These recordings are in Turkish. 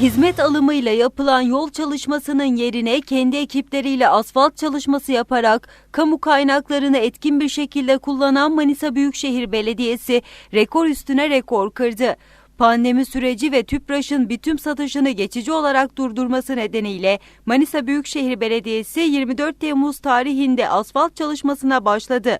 Hizmet alımıyla yapılan yol çalışmasının yerine kendi ekipleriyle asfalt çalışması yaparak kamu kaynaklarını etkin bir şekilde kullanan Manisa Büyükşehir Belediyesi rekor üstüne rekor kırdı. Pandemi süreci ve TÜPRAŞ'ın bitüm satışını geçici olarak durdurması nedeniyle Manisa Büyükşehir Belediyesi 24 Temmuz tarihinde asfalt çalışmasına başladı.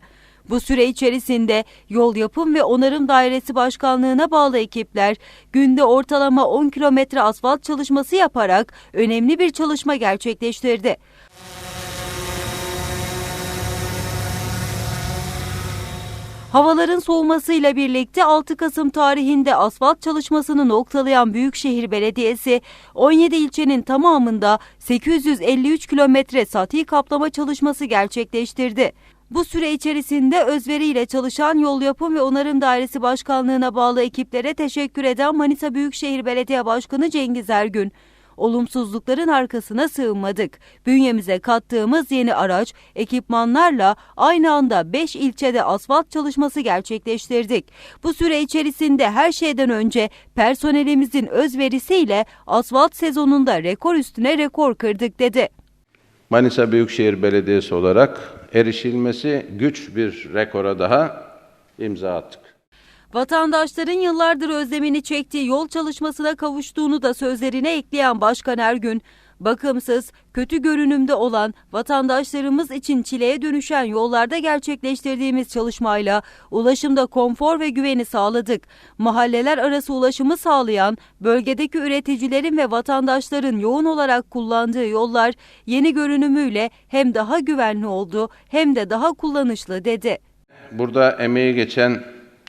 Bu süre içerisinde Yol Yapım ve Onarım Dairesi Başkanlığı'na bağlı ekipler günde ortalama 10 kilometre asfalt çalışması yaparak önemli bir çalışma gerçekleştirdi. Havaların soğumasıyla birlikte 6 Kasım tarihinde asfalt çalışmasını noktalayan Büyükşehir Belediyesi 17 ilçenin tamamında 853 kilometre sati kaplama çalışması gerçekleştirdi. Bu süre içerisinde özveriyle çalışan Yol Yapım ve Onarım Dairesi Başkanlığı'na bağlı ekiplere teşekkür eden Manisa Büyükşehir Belediye Başkanı Cengiz Ergün, Olumsuzlukların arkasına sığınmadık. Bünyemize kattığımız yeni araç, ekipmanlarla aynı anda 5 ilçede asfalt çalışması gerçekleştirdik. Bu süre içerisinde her şeyden önce personelimizin özverisiyle asfalt sezonunda rekor üstüne rekor kırdık dedi. Manisa Büyükşehir Belediyesi olarak erişilmesi güç bir rekora daha imza attık. Vatandaşların yıllardır özlemini çektiği yol çalışmasına kavuştuğunu da sözlerine ekleyen Başkan Ergün, bakımsız, kötü görünümde olan vatandaşlarımız için çileye dönüşen yollarda gerçekleştirdiğimiz çalışmayla ulaşımda konfor ve güveni sağladık. Mahalleler arası ulaşımı sağlayan, bölgedeki üreticilerin ve vatandaşların yoğun olarak kullandığı yollar yeni görünümüyle hem daha güvenli oldu hem de daha kullanışlı dedi. Burada emeği geçen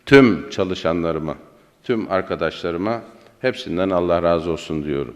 tüm çalışanlarıma, tüm arkadaşlarıma hepsinden Allah razı olsun diyorum.